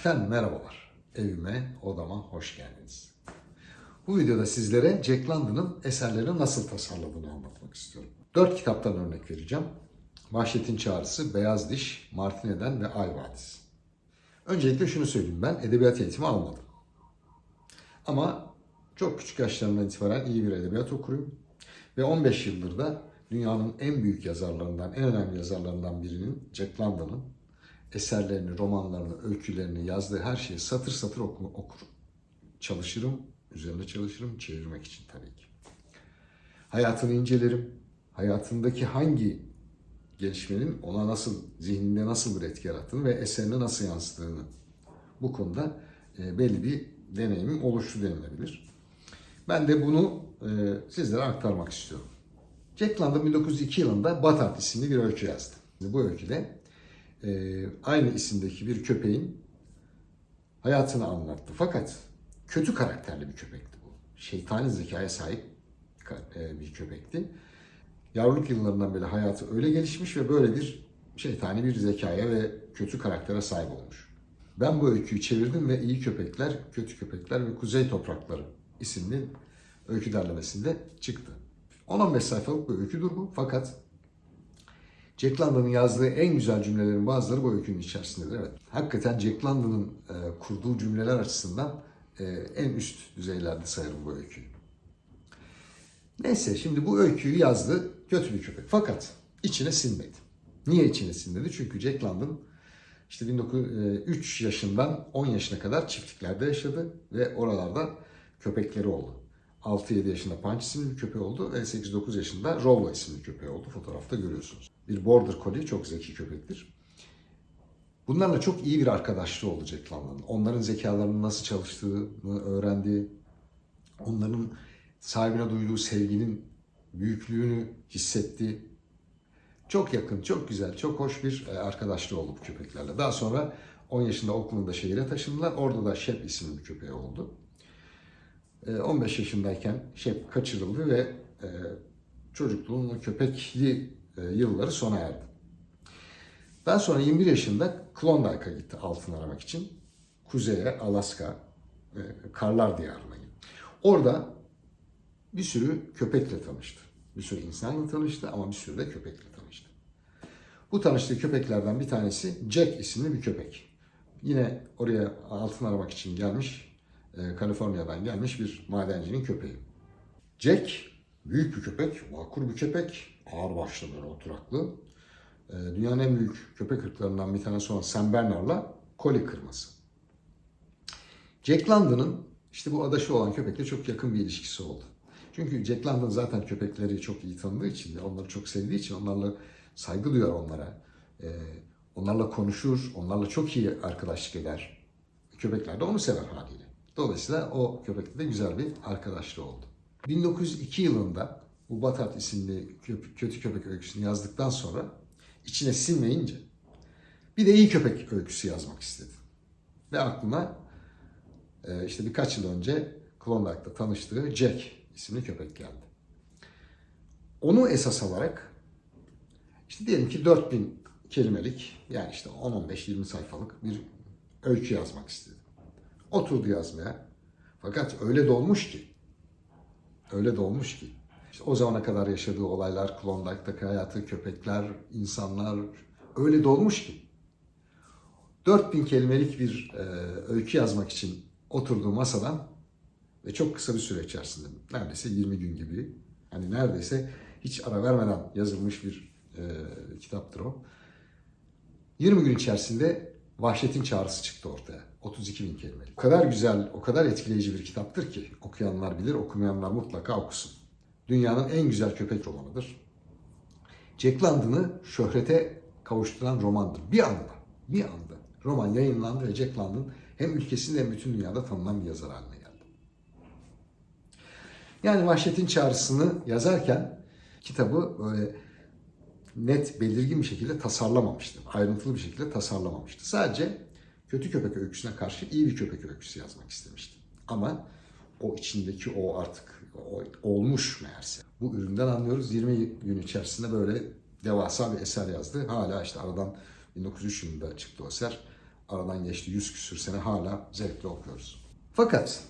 Efendim merhabalar. Evime, odama hoş geldiniz. Bu videoda sizlere Jack London'ın eserlerini nasıl tasarladığını anlatmak istiyorum. Dört kitaptan örnek vereceğim. Vahşetin Çağrısı, Beyaz Diş, Martine'den ve Ay Vadisi. Öncelikle şunu söyleyeyim ben edebiyat eğitimi almadım. Ama çok küçük yaşlarımdan itibaren iyi bir edebiyat okurum. Ve 15 yıldır da dünyanın en büyük yazarlarından, en önemli yazarlarından birinin Jack London'ın eserlerini, romanlarını, öykülerini, yazdığı her şeyi satır satır oku, okurum. Çalışırım, üzerine çalışırım, çevirmek için tabii ki. Hayatını incelerim. Hayatındaki hangi gelişmenin ona nasıl, zihninde nasıl bir etki yarattığını ve eserine nasıl yansıttığını bu konuda e, belli bir deneyimim oluştu denilebilir. Ben de bunu e, sizlere aktarmak istiyorum. Jack London 1902 yılında Batat isimli bir öykü yazdı. Bu öyküde aynı isimdeki bir köpeğin hayatını anlattı. Fakat kötü karakterli bir köpekti bu. Şeytani zekaya sahip e, bir köpekti. Yavruluk yıllarından beri hayatı öyle gelişmiş ve böyle bir şeytani bir zekaya ve kötü karaktere sahip olmuş. Ben bu öyküyü çevirdim ve İyi Köpekler, Kötü Köpekler ve Kuzey Toprakları isimli öykü derlemesinde çıktı. 10-15 sayfalık bir öyküdür bu fakat Jack London'ın yazdığı en güzel cümlelerin bazıları bu öykünün içerisindedir. Evet. Hakikaten Jack London'ın e, kurduğu cümleler açısından e, en üst düzeylerde sayarım bu öyküyü. Neyse şimdi bu öyküyü yazdı kötü bir köpek. Fakat içine sinmedi. Niye içine sinmedi? Çünkü Jack London işte 1903 yaşından 10 yaşına kadar çiftliklerde yaşadı ve oralarda köpekleri oldu. 6-7 yaşında Punch isimli bir köpeği oldu ve 8-9 yaşında Rollo isimli köpeği oldu. Fotoğrafta görüyorsunuz. Bir Border Collie çok zeki köpektir. Bunlarla çok iyi bir arkadaşlığı oldu Jack London'ın. Onların zekalarının nasıl çalıştığını öğrendi. Onların sahibine duyduğu sevginin büyüklüğünü hissetti. Çok yakın, çok güzel, çok hoş bir arkadaşlığı oldu bu köpeklerle. Daha sonra 10 yaşında Oakland'da şehire taşındılar. Orada da Shep isimli bir köpeği oldu. 15 yaşındayken Shep kaçırıldı ve e, çocukluğun köpekli e, yılları sona erdi. Daha sonra 21 yaşında Klondike'a gitti altın aramak için. Kuzeye, Alaska, e, karlar diyarına gitti. Orada bir sürü köpekle tanıştı. Bir sürü insanla tanıştı ama bir sürü de köpekle tanıştı. Bu tanıştığı köpeklerden bir tanesi Jack isimli bir köpek. Yine oraya altın aramak için gelmiş, e, Kaliforniya'dan gelmiş bir madencinin köpeği. Jack büyük bir köpek, vakur bir köpek, ağır başlı böyle oturaklı. E, dünyanın en büyük köpek ırklarından bir tanesi olan San Bernard'la Collie kırması. Jack London'ın işte bu adaşı olan köpekle çok yakın bir ilişkisi oldu. Çünkü Jack London zaten köpekleri çok iyi tanıdığı için, onları çok sevdiği için onlarla saygı duyar onlara. E, onlarla konuşur, onlarla çok iyi arkadaşlık eder. Köpekler de onu sever haliyle. Dolayısıyla o köpekle de güzel bir arkadaşlığı oldu. 1902 yılında bu Batat isimli kötü köpek öyküsünü yazdıktan sonra içine sinmeyince bir de iyi köpek öyküsü yazmak istedi. Ve aklına işte birkaç yıl önce Klondike'da tanıştığı Jack isimli köpek geldi. Onu esas alarak işte diyelim ki 4000 kelimelik yani işte 10-15-20 sayfalık bir öykü yazmak istedi. Oturdu yazmaya. Fakat öyle dolmuş ki öyle dolmuş ki işte o zamana kadar yaşadığı olaylar, Klondike'daki hayatı, köpekler, insanlar öyle dolmuş ki 4000 kelimelik bir e, öykü yazmak için oturduğu masadan ve çok kısa bir süre içerisinde neredeyse 20 gün gibi hani neredeyse hiç ara vermeden yazılmış bir e, kitaptır o. 20 gün içerisinde Vahşetin Çağrısı çıktı ortaya. 32 bin kelimelik. O kadar güzel, o kadar etkileyici bir kitaptır ki okuyanlar bilir, okumayanlar mutlaka okusun. Dünyanın en güzel köpek romanıdır. Jack London'ı şöhrete kavuşturan romandır. Bir anda, bir anda roman yayınlandı ve Jack London hem ülkesinde hem bütün dünyada tanınan bir yazar haline geldi. Yani Vahşetin Çağrısı'nı yazarken kitabı böyle net, belirgin bir şekilde tasarlamamıştı. Ayrıntılı bir şekilde tasarlamamıştı. Sadece kötü köpek öyküsüne karşı iyi bir köpek öyküsü yazmak istemişti. Ama o içindeki o artık olmuş meğerse. Bu üründen anlıyoruz 20 gün içerisinde böyle devasa bir eser yazdı. Hala işte aradan 1903 yılında çıktı o eser. aradan geçti 100 küsür sene hala zevkle okuyoruz. Fakat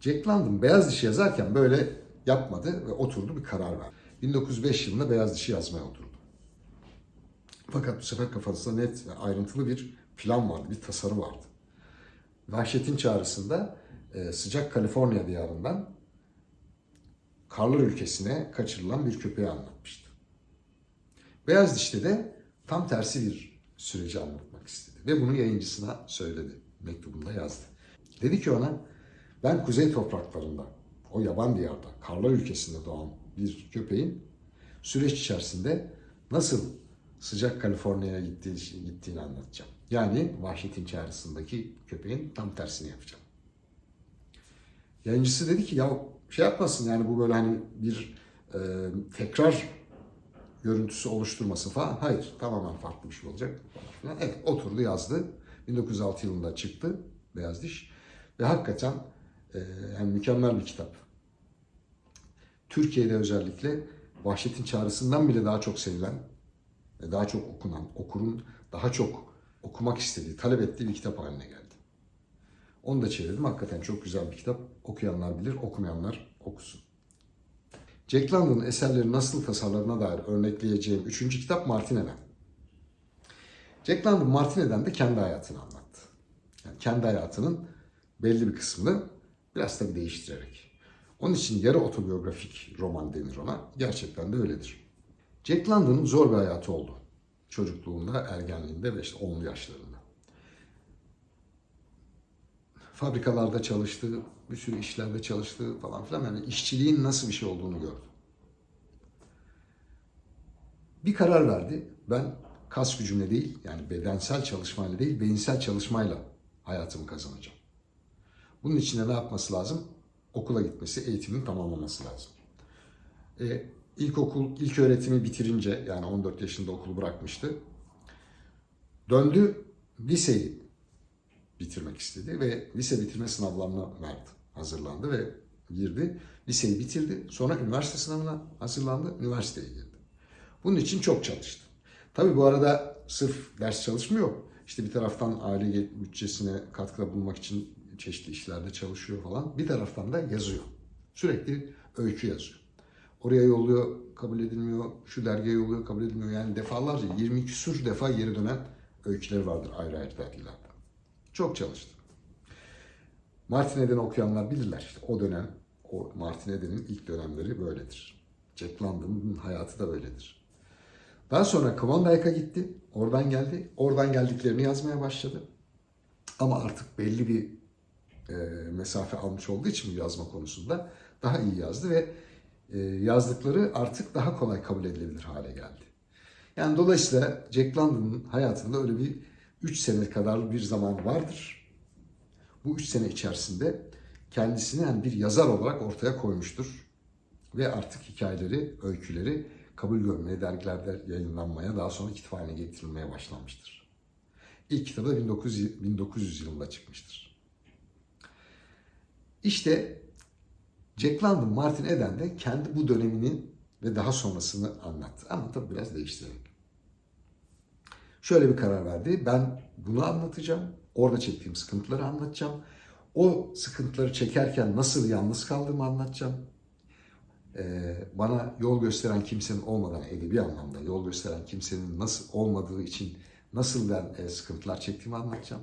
Jack London Beyaz Dişi yazarken böyle yapmadı ve oturdu bir karar verdi. 1905 yılında Beyaz Dişi yazmaya oturdu. Fakat bu sefer kafasında net ve ayrıntılı bir plan vardı, bir tasarı vardı. Vahşetin çağrısında sıcak Kaliforniya diyarından karlar ülkesine kaçırılan bir köpeği anlatmıştı. Beyaz Diş'te de tam tersi bir süreci anlatmak istedi. Ve bunu yayıncısına söyledi. Mektubunda yazdı. Dedi ki ona ben kuzey topraklarında, o yaban diyarda, karlar ülkesinde doğan bir köpeğin süreç içerisinde nasıl sıcak Kaliforniya'ya gittiği, gittiğini anlatacağım. Yani vahşetin çağrısındaki köpeğin tam tersini yapacağım. Yayıncısı dedi ki ya şey yapmasın yani bu böyle hani bir e, tekrar görüntüsü oluşturması falan. Hayır tamamen farklı bir şey olacak. Falan. Evet oturdu yazdı. 1906 yılında çıktı Beyaz Diş. Ve hakikaten e, yani mükemmel bir kitap. Türkiye'de özellikle Vahşetin Çağrısı'ndan bile daha çok sevilen ve daha çok okunan, okurun daha çok okumak istediği, talep ettiği bir kitap haline geldi. Onu da çevirdim. Hakikaten çok güzel bir kitap. Okuyanlar bilir, okumayanlar okusun. Jack London'ın eserleri nasıl tasarladığına dair örnekleyeceğim üçüncü kitap Martine'den. Jack London Martine'den de kendi hayatını anlattı. Yani kendi hayatının belli bir kısmını biraz tabii değiştirerek. Onun için yarı otobiyografik roman denir ona. Gerçekten de öyledir. Jack London'ın zor bir hayatı oldu. Çocukluğunda, ergenliğinde ve işte 10'lu yaşlarında. Fabrikalarda çalıştı, bir sürü işlerde çalıştı falan filan. Yani işçiliğin nasıl bir şey olduğunu gördü. Bir karar verdi. Ben kas gücümle değil, yani bedensel çalışmayla değil, beyinsel çalışmayla hayatımı kazanacağım. Bunun için de ne yapması lazım? Okula gitmesi, eğitimini tamamlaması lazım. E, ilkokul, ilk öğretimi bitirince, yani 14 yaşında okulu bırakmıştı. Döndü, liseyi bitirmek istedi ve lise bitirme sınavlarına verdi, hazırlandı ve girdi. Liseyi bitirdi, sonra üniversite sınavına hazırlandı, üniversiteye girdi. Bunun için çok çalıştı. Tabii bu arada sırf ders çalışmıyor. İşte bir taraftan aile bütçesine katkıda bulunmak için çeşitli işlerde çalışıyor falan. Bir taraftan da yazıyor. Sürekli öykü yazıyor. Oraya yolluyor, kabul edilmiyor. Şu dergiye yolluyor, kabul edilmiyor. Yani defalarca 20 küsur defa geri dönen öyküleri vardır ayrı ayrı dergilerde. Çok çalıştı. Martin Eden'i okuyanlar bilirler. İşte o dönem, o Martin Eden'in ilk dönemleri böyledir. Jack London'ın hayatı da böyledir. Daha sonra Klondike'a gitti. Oradan geldi. Oradan geldiklerini yazmaya başladı. Ama artık belli bir e, mesafe almış olduğu için bu yazma konusunda daha iyi yazdı ve e, yazdıkları artık daha kolay kabul edilebilir hale geldi. Yani dolayısıyla Jack London'ın hayatında öyle bir 3 sene kadar bir zaman vardır. Bu 3 sene içerisinde kendisini yani bir yazar olarak ortaya koymuştur. Ve artık hikayeleri, öyküleri kabul görmeye, dergilerde yayınlanmaya, daha sonra kütüphane getirilmeye başlanmıştır. İlk kitabı da 1900, 1900 yılında çıkmıştır. İşte Jack London, Martin Eden de kendi bu döneminin ve daha sonrasını anlattı. Ama tabii biraz değiştirerek. Şöyle bir karar verdi. Ben bunu anlatacağım. Orada çektiğim sıkıntıları anlatacağım. O sıkıntıları çekerken nasıl yalnız kaldığımı anlatacağım. Ee, bana yol gösteren kimsenin olmadan edebi anlamda yol gösteren kimsenin nasıl olmadığı için nasıl ben e, sıkıntılar çektiğimi anlatacağım.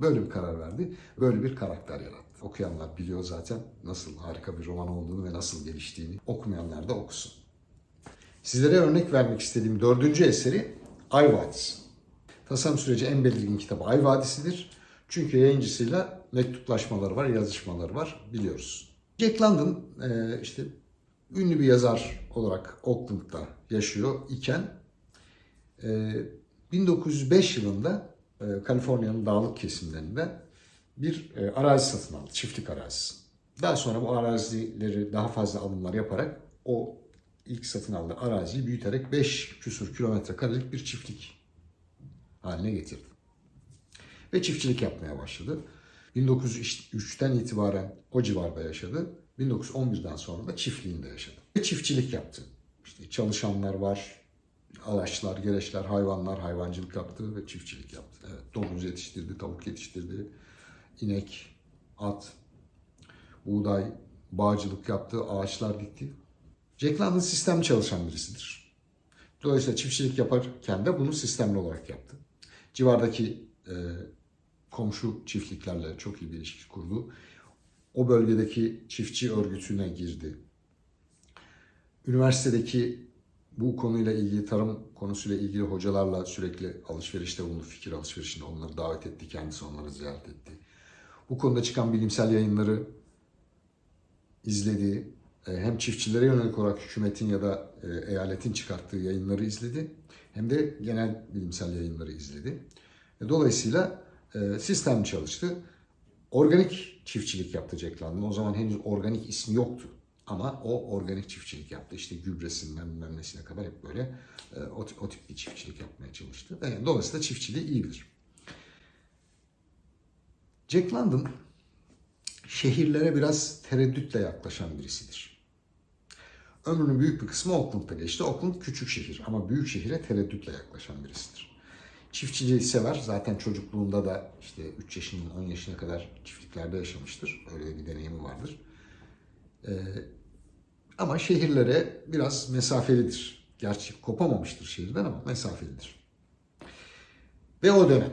Böyle bir karar verdi. Böyle bir karakter yarattı. Okuyanlar biliyor zaten nasıl harika bir roman olduğunu ve nasıl geliştiğini. Okumayanlar da okusun. Sizlere örnek vermek istediğim dördüncü eseri Ay Vadisi. Tasarım süreci en belirgin kitabı Ay Vadisi'dir. Çünkü yayıncısıyla mektuplaşmaları var, yazışmaları var biliyoruz. Jack London e, işte ünlü bir yazar olarak Oakland'da yaşıyor iken 1905 yılında e, Kaliforniya'nın dağlık kesimlerinde bir e, arazi satın aldı, çiftlik arazisi. Daha sonra bu arazileri daha fazla alımlar yaparak o ilk satın aldığı araziyi büyüterek 5 küsur kilometre karelik bir çiftlik haline getirdi. Ve çiftçilik yapmaya başladı. 1903'ten itibaren o civarda yaşadı. 1911'den sonra da çiftliğinde yaşadı. Ve çiftçilik yaptı. İşte çalışanlar var, Araçlar, gereçler, hayvanlar, hayvancılık yaptı ve çiftçilik yaptı. Evet, domuz yetiştirdi, tavuk yetiştirdi, inek, at, buğday, bağcılık yaptı, ağaçlar dikti. Jack London sistemli çalışan birisidir. Dolayısıyla çiftçilik yaparken de bunu sistemli olarak yaptı. Civardaki e, komşu çiftliklerle çok iyi bir ilişki kurdu. O bölgedeki çiftçi örgütüne girdi. Üniversitedeki bu konuyla ilgili, tarım konusuyla ilgili hocalarla sürekli alışverişte bulundu, fikir alışverişinde onları davet etti, kendisi onları ziyaret etti. Bu konuda çıkan bilimsel yayınları izledi. E, Hem çiftçilere yönelik olarak hükümetin ya da e, eyaletin çıkarttığı yayınları izledi. Hem de genel bilimsel yayınları izledi. E, Dolayısıyla sistem çalıştı. Organik çiftçilik yaptı Jack London. O zaman henüz organik ismi yoktu. Ama o organik çiftçilik yaptı. İşte gübresinden bilmem kadar hep böyle o, o tip bir çiftçilik yapmaya çalıştı. Dolayısıyla çiftçiliği iyi bilir. Jack London şehirlere biraz tereddütle yaklaşan birisidir. Ömrünün büyük bir kısmı Oakland'da geçti. Oakland küçük şehir ama büyük şehire tereddütle yaklaşan birisidir. Çiftçiliği sever. Zaten çocukluğunda da işte 3 yaşından 10 yaşına kadar çiftliklerde yaşamıştır. Öyle bir deneyimi vardır. Ee, ama şehirlere biraz mesafelidir. Gerçi kopamamıştır şehirden ama mesafelidir. Ve o dönem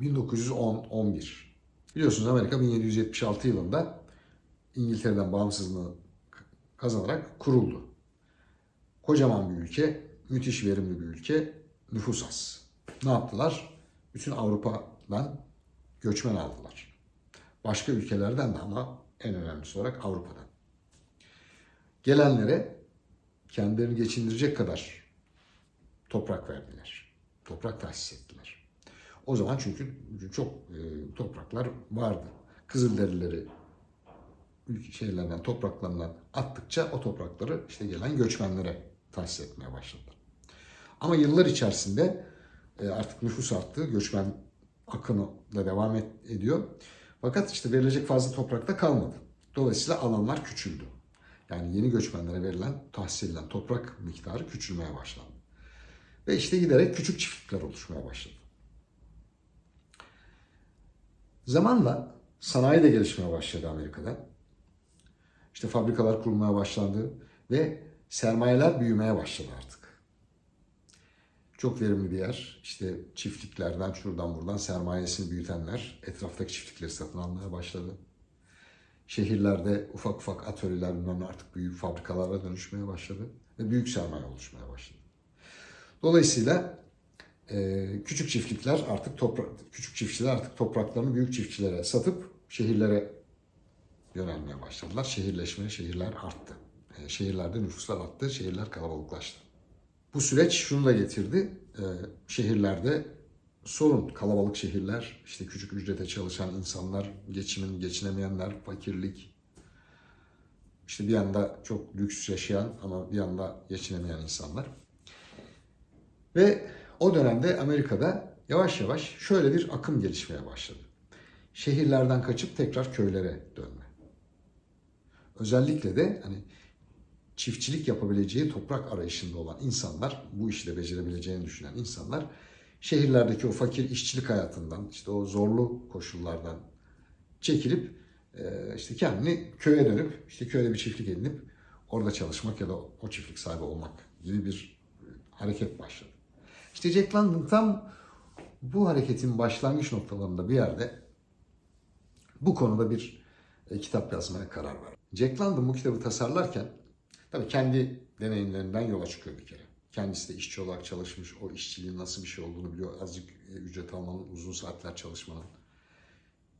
1910-11 biliyorsunuz Amerika 1776 yılında İngiltere'den bağımsızlığını kazanarak kuruldu. Kocaman bir ülke, müthiş verimli bir ülke, nüfus az. Ne yaptılar? Bütün Avrupa'dan göçmen aldılar. Başka ülkelerden de ama en önemlisi olarak Avrupa'dan. Gelenlere kendilerini geçindirecek kadar toprak verdiler. Toprak tahsis ettiler. O zaman çünkü çok e, topraklar vardı. Kızılderilileri şeylerden, topraklarından attıkça o toprakları işte gelen göçmenlere tahsis etmeye başladılar. Ama yıllar içerisinde e, artık nüfus arttı, göçmen akını da devam et- ediyor. Fakat işte verilecek fazla toprakta kalmadı. Dolayısıyla alanlar küçüldü. Yani yeni göçmenlere verilen, tahsis edilen toprak miktarı küçülmeye başlandı. Ve işte giderek küçük çiftlikler oluşmaya başladı. Zamanla sanayi de gelişmeye başladı Amerika'da. İşte fabrikalar kurulmaya başlandı ve sermayeler büyümeye başladı artık. Çok verimli bir yer. İşte çiftliklerden şuradan buradan sermayesini büyütenler etraftaki çiftlikleri satın almaya başladı. Şehirlerde ufak ufak atölyeler bilmem artık büyük fabrikalara dönüşmeye başladı ve büyük sermaye oluşmaya başladı. Dolayısıyla küçük çiftlikler artık toprak, küçük çiftçiler artık topraklarını büyük çiftçilere satıp şehirlere yönelmeye başladılar. Şehirleşme, şehirler arttı. E, şehirlerde nüfuslar arttı, şehirler kalabalıklaştı. Bu süreç şunu da getirdi. E, şehirlerde sorun, kalabalık şehirler, işte küçük ücrete çalışan insanlar, geçimin geçinemeyenler, fakirlik, işte bir yanda çok lüks yaşayan ama bir yanda geçinemeyen insanlar. Ve o dönemde Amerika'da yavaş yavaş şöyle bir akım gelişmeye başladı. Şehirlerden kaçıp tekrar köylere dönme. Özellikle de hani çiftçilik yapabileceği toprak arayışında olan insanlar, bu işi de becerebileceğini düşünen insanlar şehirlerdeki o fakir işçilik hayatından, işte o zorlu koşullardan çekilip e, işte kendini köye dönüp, işte köyde bir çiftlik edinip orada çalışmak ya da o çiftlik sahibi olmak gibi bir e, hareket başladı. İşte Jack London tam bu hareketin başlangıç noktalarında bir yerde bu konuda bir e, kitap yazmaya karar verdi. Jack London bu kitabı tasarlarken tabii kendi deneyimlerinden yola çıkıyor bir kere. Kendisi de işçi olarak çalışmış, o işçiliğin nasıl bir şey olduğunu biliyor. Azıcık e, ücret almanın, uzun saatler çalışmanın.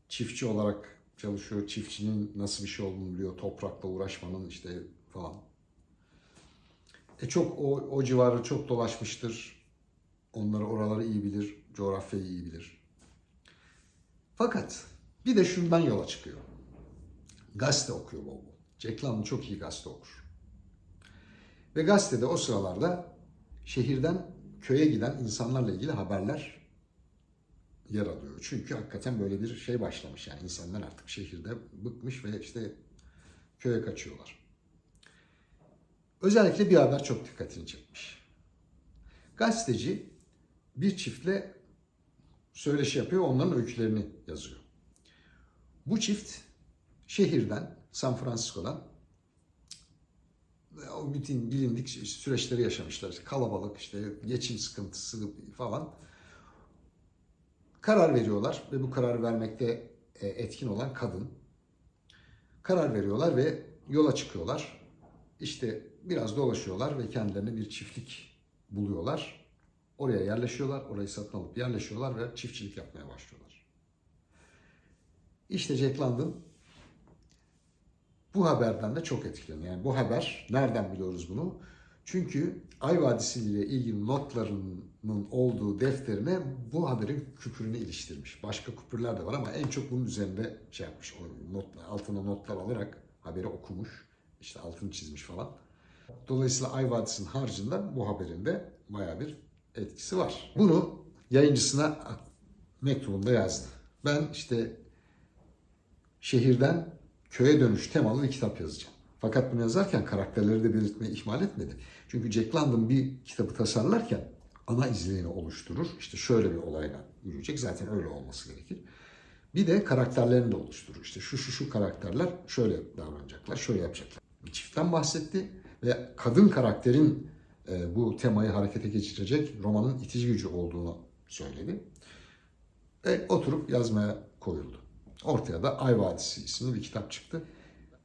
Çiftçi olarak çalışıyor, çiftçinin nasıl bir şey olduğunu biliyor. Toprakla uğraşmanın işte falan. E çok o, o civarı çok dolaşmıştır. Onları oraları iyi bilir, coğrafyayı iyi bilir. Fakat bir de şundan yola çıkıyor. Gazete okuyor bol bol. Jack London çok iyi gazete okur. Ve gazetede o sıralarda şehirden köye giden insanlarla ilgili haberler yer alıyor. Çünkü hakikaten böyle bir şey başlamış. Yani insanlar artık şehirde bıkmış ve işte köye kaçıyorlar. Özellikle bir haber çok dikkatini çekmiş. Gazeteci bir çiftle söyleşi yapıyor, onların öykülerini yazıyor. Bu çift şehirden, San Francisco'dan ve o bütün bilindik süreçleri yaşamışlar. Kalabalık, işte geçim sıkıntısı falan. Karar veriyorlar ve bu karar vermekte e, etkin olan kadın. Karar veriyorlar ve yola çıkıyorlar. İşte biraz dolaşıyorlar ve kendilerine bir çiftlik buluyorlar. Oraya yerleşiyorlar, orayı satın alıp yerleşiyorlar ve çiftçilik yapmaya başlıyorlar. İşte Jack London bu haberden de çok etkileniyor. Yani bu haber, nereden biliyoruz bunu? Çünkü Ay Vadisi ile ilgili notlarının olduğu defterine bu haberin küpürünü iliştirmiş. Başka küpürler de var ama en çok bunun üzerinde şey yapmış. Not, altına notlar alarak haberi okumuş. İşte altını çizmiş falan. Dolayısıyla Ay Vadisi'nin harcında bu haberin de bayağı bir etkisi var. Bunu yayıncısına mektubunda yazdı. Ben işte şehirden köye dönüş temalı bir kitap yazacağım. Fakat bunu yazarken karakterleri de belirtmeyi ihmal etmedi. Çünkü Jack London bir kitabı tasarlarken ana izleyeni oluşturur. İşte şöyle bir olayla yürüyecek. Zaten öyle olması gerekir. Bir de karakterlerini de oluşturur. İşte şu şu şu karakterler şöyle davranacaklar, şöyle yapacaklar. Bir çiftten bahsetti ve kadın karakterin bu temayı harekete geçirecek romanın itici gücü olduğunu söyledi. Ve oturup yazmaya koyuldu. Ortaya da Ay Vadisi isimli bir kitap çıktı.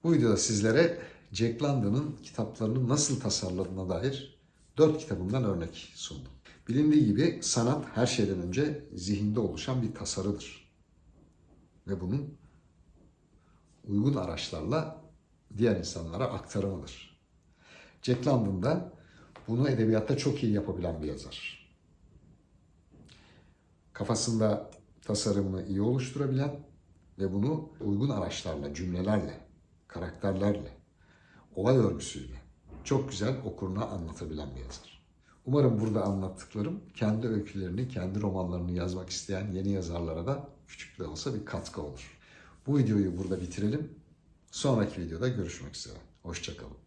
Bu videoda sizlere Jack London'ın kitaplarını nasıl tasarladığına dair dört kitabımdan örnek sundum. Bilindiği gibi sanat her şeyden önce zihinde oluşan bir tasarıdır. Ve bunun uygun araçlarla diğer insanlara aktarımıdır. Jack London da bunu edebiyatta çok iyi yapabilen bir yazar. Kafasında tasarımını iyi oluşturabilen ve bunu uygun araçlarla, cümlelerle, karakterlerle, olay örgüsüyle çok güzel okuruna anlatabilen bir yazar. Umarım burada anlattıklarım kendi öykülerini, kendi romanlarını yazmak isteyen yeni yazarlara da küçük de olsa bir katkı olur. Bu videoyu burada bitirelim. Sonraki videoda görüşmek üzere. Hoşçakalın.